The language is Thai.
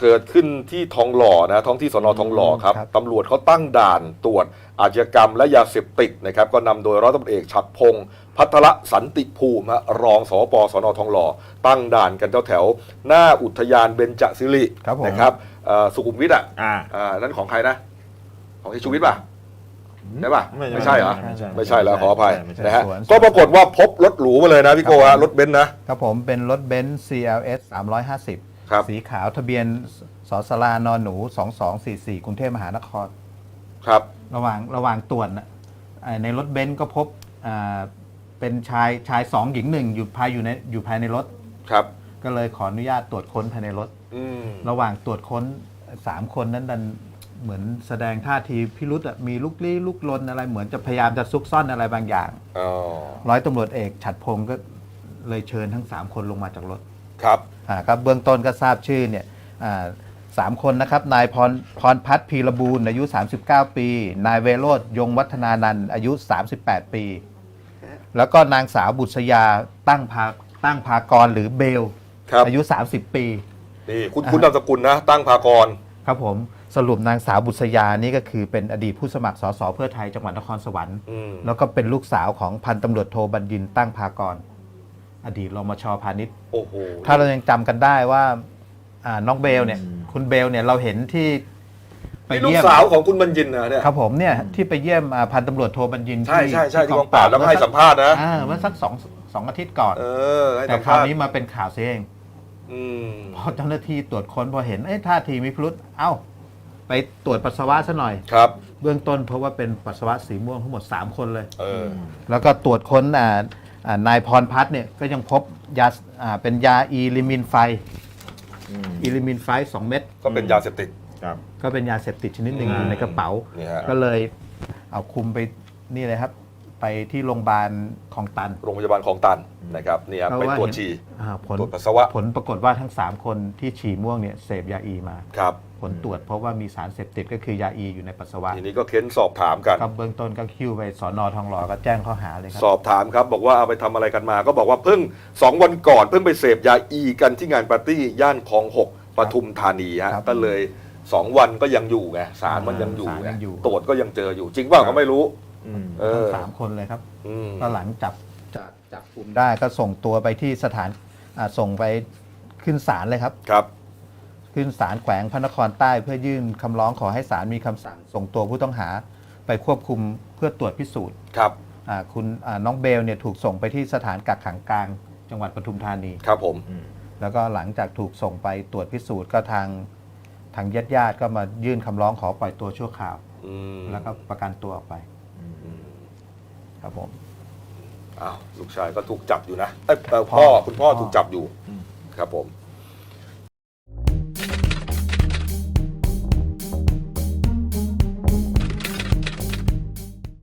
เกิดขึ้นที่ทองหล่อนะท้องที่สนทองหล่อครับครับตำรวจเขาตั้งด่านตรวจอาชญากรรมและยาเสพติดนะครับก็นำโดยร้อยตำรวจเอกฉัดพงศ์พัทรสันติภูมิฮะรองสวปสนทองหล่อตั้งด่านกันแถวแถวๆหน้าอุทยานเบญจศิริครับผม นะครับเอ่อสุขุมวิทอะอ่า อ่านั่นของใครนะ ของที่ชูวิทย์ป่ะ ใช่ป่ะไม่ไม่ใช่เหรอ ไม่ใช่ไม่ใช่แล้วขออภัยไม่ใช่นะฮะสวน ก็ปรากฏว่าพบรถหรูมาเลยนะพี่โกครัฮะบผมรถเบนซ์นะ ครับผมเป็นรถเบนซ์ CLS 350 ครับ สีขาวทะเบียนสสลานอนหนู 2244 กรุงเทพมหานคร ครับ ระหว่างระหว่างตรวจน่ะเอ่อในรถเบนซ์ก็พบอ่าเป็นชายชายสองหญิงหนึ่งอยู่ภายอยู่ในอยู่ภายในรถ ครับ ก็เลยขออนุญาตตรวจค้นภายในรถ อืม ระหว่างตรวจค้นสามคนนั้นดันเหมือนแสดงท่าทีพิรุษอะมีลุกลี้ลุกลนอะไรเหมือนจะพยายามจะซุกซ่อนอะไรบางอย่าง อ๋อ ร้อยตำรวจเอกฉัดพงศ์ก็เลยเชิญทั้งสามคนลงมาจากรถ ครับอ่าครับเบื้องต้นก็ทราบชื่อเนี่ยอ่าสามคนนะครับ นายพรพรพัฒน์พีระบูรณ์อายุ 39 ปี นายเวโรธยงวัฒนานันท์อายุ 38 ปี แล้วก็นางสาวบุษยาตั้งพาตั้งพากรหรือเบล ครับอายุ 30 ปี นี่คุณคุณนามสกุลนะ ตั้งพากร ครับผมสรุปนางสาวบุษยานี่ก็คือเป็นอดีตผู้สมัครสสเพื่อไทยจังหวัดนครสวรรค์ อืม แล้วก็เป็นลูกสาวของพันตำรวจโทบัญญินตั้งพากร อดีตรมชพาณิชย์โอ้โห ถ้าเรายังจำกันได้ว่าอ่าน้องเบลเนี่ยคุณเบลเนี่ยเราเห็นที่ไปนี่ลูกเยี่ยมสาวของคุณบรรยินนะเนี่ย ครับผมเนี่ยที่ไปเยี่ยมอ่าพันตำรวจโทบัญญินใช่ใช่ใช่ที่กองปราบแล้วก็เมื่ให้อสัมภาษณ์นะ อ่าเมื่อสักสองสองอาทิตย์ก่อน เออ ให้แต่สัมคราวภาษณ์นี้มาเป็นข่าวเสียเอง อืม พอเจ้าหน้าที่ตรวจค้นพอเห็นเอ้ยท่าทีมีพิรุษเอ้า ไปตรวจปัสสาวะซะหน่อย ครับ เบื้องต้นเพราะว่าเป็นปัสสาวะสีม่วงทั้งหมด 3 คนเลย เออ แล้วก็ตรวจค้นอ่าอ่า นายพรพัฒน์เนี่ยก็ยังพบยาอ่าเป็นยาอีลิมินไฟอืมอีลิมินไฟ2เม็ดก็เป็นยาเสพติดครับก็เป็นยาเสพติดชนิดหนึ่งอืมอยู่ในกระเป๋านี่ฮะก็เลยเอาคุมไปนี่เลยครับ ไปที่โรงพยาบาลของตัน โรงพยาบาลคลองตันนะครับเนี่ยเพราะไปว่าตรวจเห็น ฉี่อ่าผลตรวจปัสสาวะผลปรากฏว่าทั้ง 3 คนที่ฉี่ม่วงเนี่ยเสพยาอีมา ครับผลตรวจเพราะว่ามีสารเสพติดก็คือยาอีอยู่ในปัสสาวะทีนี้ก็เค้นสอบถามกัน ก็เบื้องต้นก็คิ้วไปสอนอทองหล่อก็แจ้งข้อหาเลยครัสอบถามครับ บอกว่าเอาไปทำอะไรกันมา ก็บอกว่าเพิ่งสองวันก่อนเพิ่งไปเสพยาอีกันที่งานปาร์ตี้ย่านคลองหกปทุมธานีฮะครับก็เลยสองวันก็ยังอยู่ไงสารมันยังอยู่สารไงยังอยู่ ตรวจก็ยังเจออยู่จริงเปล่าก็ไม่รู้ อืมเอทั้องสามคนเลยครับ อืม ก็หลังจับจับจับกลุ่มได้ก็ส่งตัวไปที่สถานอ่าส่งไปขึ้นศาลเลยครับ ครับ ขึ้นศาลแขวงพระนครใต้เพื่อยื่นคำร้องขอให้ศาลมีคำสั่ง ส่งตัวผู้ต้องหาไปควบคุมเพื่อตรวจพิสูจน์ครับ อ่าคุณอ่าน้องเบลเนี่ยถูกส่งไปที่สถานกักขังกลาง จังหวัดปทุมธานี ครับผมแล้วก็หลังจากถูกส่งไปตรวจพิสูจน์ก็ทางทางญาติญาติๆก็มายื่นคำร้องขอปล่อยตัวชั่วคราว อืมแล้วก็ประกันตัวออกไปอืม ครับผม อ้าวลูกชายก็ถูกจับอยู่นะเอ้ยเอ่อพ่อพ่อคุณพ่อพ่อ ถูกจับอยู่อืม ครับผม